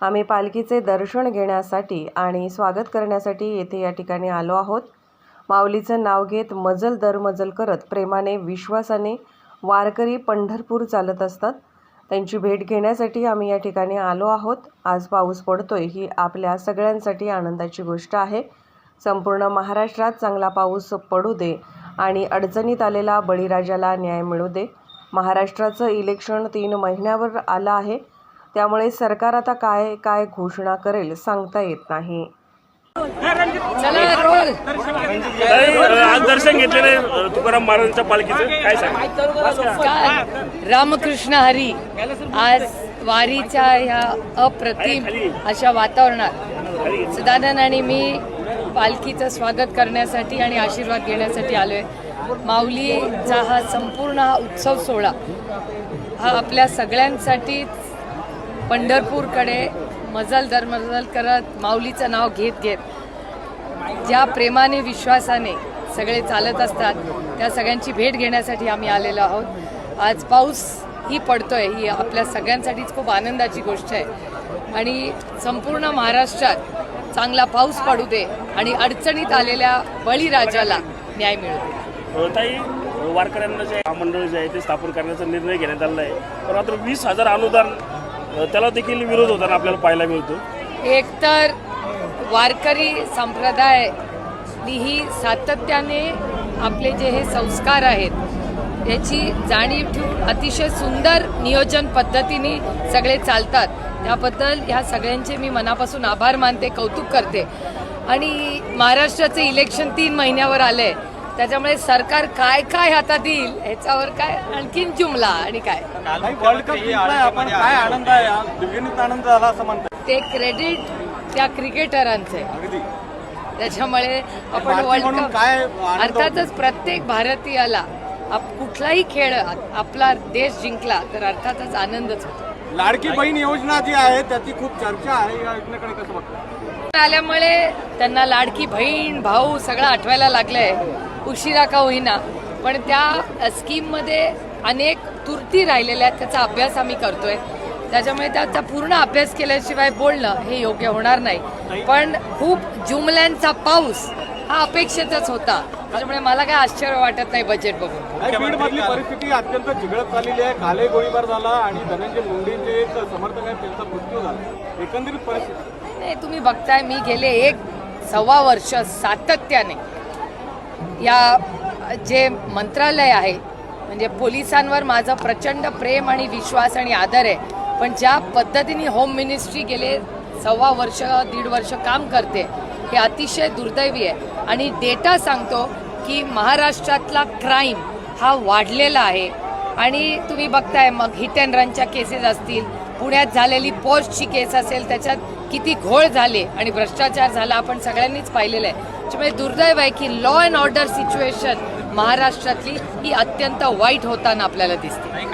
आम्ही पालखीचे दर्शन घेण्यासाठी आणि स्वागत करण्यासाठी येथे या ठिकाणी आलो आहोत. माऊलीचं नाव घेत मजल दरमजल करत प्रेमाने विश्वासाने वारकरी पंढरपूर चालत असतात. त्यांची भेट घेण्यासाठी आम्ही या ठिकाणी आलो आहोत. आज पाऊस पडतोय ही आपल्या सगळ्यांसाठी आनंदाची गोष्ट आहे. संपूर्ण महाराष्ट्रात चांगला पाऊस पडू दे आणि अडचणीत आलेला बळीराजाला न्याय मिळू दे. महाराष्ट्राचं इलेक्शन तीन महिन्यावर आलं आहे. त्यामुळे सरकार आता काय काय घोषणा करेल सांगता येत नाही. आज दर्शन घेतलेले तुकाराम महाराजांच्या पालखीचं. काय सांगा? रामकृष्ण हरी आज वारीच्या ह्या अप्रतिम अशा वातावरणात सदानंद आणि मी पालखीचं स्वागत करण्यासाठी आणि आशीर्वाद घेण्यासाठी आलोय. माऊलीचा हा संपूर्ण हा उत्सव सोहळा हा आपल्या सगळ्यांसाठीच पंढरपूरकडे मजल दर मजल करत माऊलीचं नाव घेत घेत ज्या प्रेमाने विश्वासाने सगळे चालत असतात त्या सगळ्यांची भेट घेण्यासाठी आम्ही आलेलो आहोत. आज पाऊस ही पडतोय ही आपल्या सगळ्यांसाठीच खूप आनंदाची गोष्ट आहे. आणि संपूर्ण महाराष्ट्रात चांगला पाऊस पडू दे आणि अडचणीत आलेल्या बळीराजाला न्याय मिळू दे. वारकऱ्यांना जे महामंडळ जे आहे ते स्थापन करण्याचा निर्णय घेण्यात आला आहे. पण मात्र वीस हजार अनुदान त्याला देखील विरोध होताना आपल्याला पाहायला मिळतो. एकतर वारकरी संप्रदाय ही सातत्याने आपले जे हे संस्कार आहेत याची जाणीव ठेवून अतिशय सुंदर नियोजन पद्धतीने सगळे चालतात. त्याबद्दल ह्या सगळ्यांचे मी मनापासून आभार मानते कौतुक करते. आणि महाराष्ट्राचे इलेक्शन तीन महिन्यावर आले त्याच्यामुळे सरकार काय काय हातात येईल ह्याच्यावर काय आणखीन जुमला आणि काय? वर्ल्ड कप जिंकलाय आपण. काय आनंद आहे? हा? आनंद झाला असं म्हणतात. ते क्रेडिट त्या क्रिकेटरांचे अगदी. त्याच्यामुळे आपण भारतीय वर्ल्ड म्हणून कप काय आनंद अर्थातच प्रत्येक भारतीयाला आप कुठलाही खेळ आपला देश जिंकला तर अर्थातच आनंदच होतो. लाडकी बहीण योजना जी आहे त्याची खूप चर्चा आहे. या योजनेकडे कसं बघतो? आल्यामुळे त्यांना लाडकी बहीण भाऊ सगळं आठवायला लागलंय. उशिरा का होईना. पण त्या स्कीममध्ये अनेक तुरती राहिलेल्या आहेत त्याचा अभ्यास आम्ही करतोय. त्याच्यामुळे त्याचा पूर्ण अभ्यास केल्याशिवाय बोलणं हे योग्य होणार नाही. पण खूप जुमल्यांचा पाऊस हा अपेक्षितच होता. त्याच्यामुळे मला काय आश्चर्य वाटत नाही बजेट बघून. बीड मधली परिस्थिती अत्यंत चिघळत चाललेली आहे. कालही गोळीबार झाला आणि धनंजय मुंडेंचे एक समर्थक आहेत त्यांचा मृत्यू झाला. एकंदरीत परिस्थिती? नाही तुम्ही बघताय मी गेले एक सव्वा वर्ष सातत्याने या जे मंत्रालय आहे म्हणजे पोलिसांवर माझं प्रचंड प्रेम आणि विश्वास आणि आदर आहे. पण ज्या पद्धतीने होम मिनिस्ट्री गेले सव्वा वर्ष दीड वर्ष काम करते हे अतिशय दुर्दैवी आहे. आणि डेटा सांगतो की महाराष्ट्रातला क्राईम हा वाढलेला आहे. आणि तुम्ही बघताय मग हिट अँड रनच्या केसेस असतील पुण्यात झालेली पोस्टची केस असेल त्याच्यात किती घोळ झाले आणि भ्रष्टाचार झाला आपण सगळ्यांनीच पाहिलेलं आहे. त्यामुळे दुर्दैव आहे की लॉ अँड ऑर्डर सिच्युएशन महाराष्ट्रातली ही अत्यंत वाईट होताना आपल्याला दिसते.